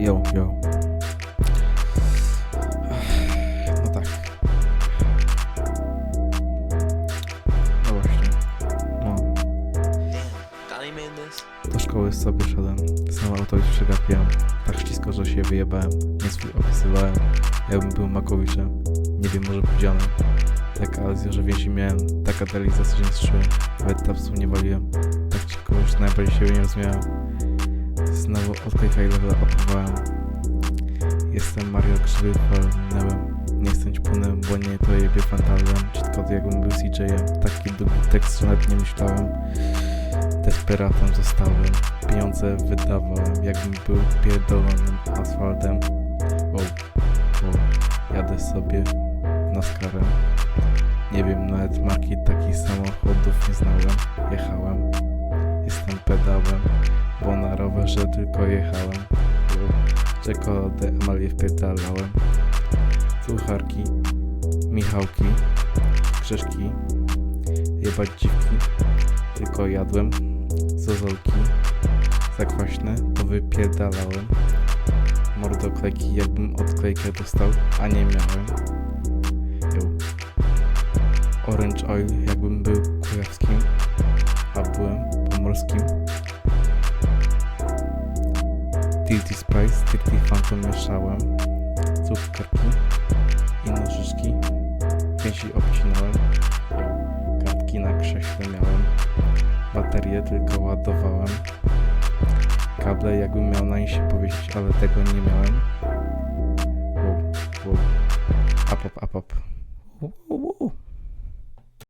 Jo, jo. No tak. No właśnie. No. Do szkoły sobie szedłem. Znowu autobus przegapiłem. Tak ślisko, że się wyjebałem. Nie swój opisywałem. Jakbym był Makowiczem. Nie wiem, może Pudzianem. Taka aluzja, że więzi miałem. Taka deliza, co się nie zszyłem. Nawet tapsów nie waliłem. Tak ci kogoś najbardziej siebie nie rozumiałem. Znowu od klejka i levela opływałem. Jestem Mario Grzyby, walnęłem. Nie chcę ćpunem, bo nie to jebie fantalem. Cheat jakbym był CJ-em. Taki długi tekst, że nawet nie myślałem. Desperatem zostałem. Pieniądze wydawałem, jakbym był pierdolonym asfaltem. Wow, wow. Jadę sobie na skarę. Nie wiem, nawet marki takich samochodów nie znałem. Jechałem. Jestem pedałem, bo na rowerze tylko jechałem. Czekoladę Amalię wpierdalałem. Sucharki, Michałki, Grzeszki, jebać dziwki. Tylko jadłem zozolki zakwaśne, to wypierdalałem. Mordoklejki, jakbym odklejkę dostał, a nie miałem. Yo. Orange oil, jakbym był kujawskim, a byłem pomorskim. Dirty Spice, Dirty Phantom mieszałem. Cukierki i nożyczki. Pięści obcinałem. Kartki na krześle miałem. Baterię tylko ładowałem. Kable jakbym miał na nie się powiesić, ale tego nie miałem. Wow, wow. Up, up, up, up.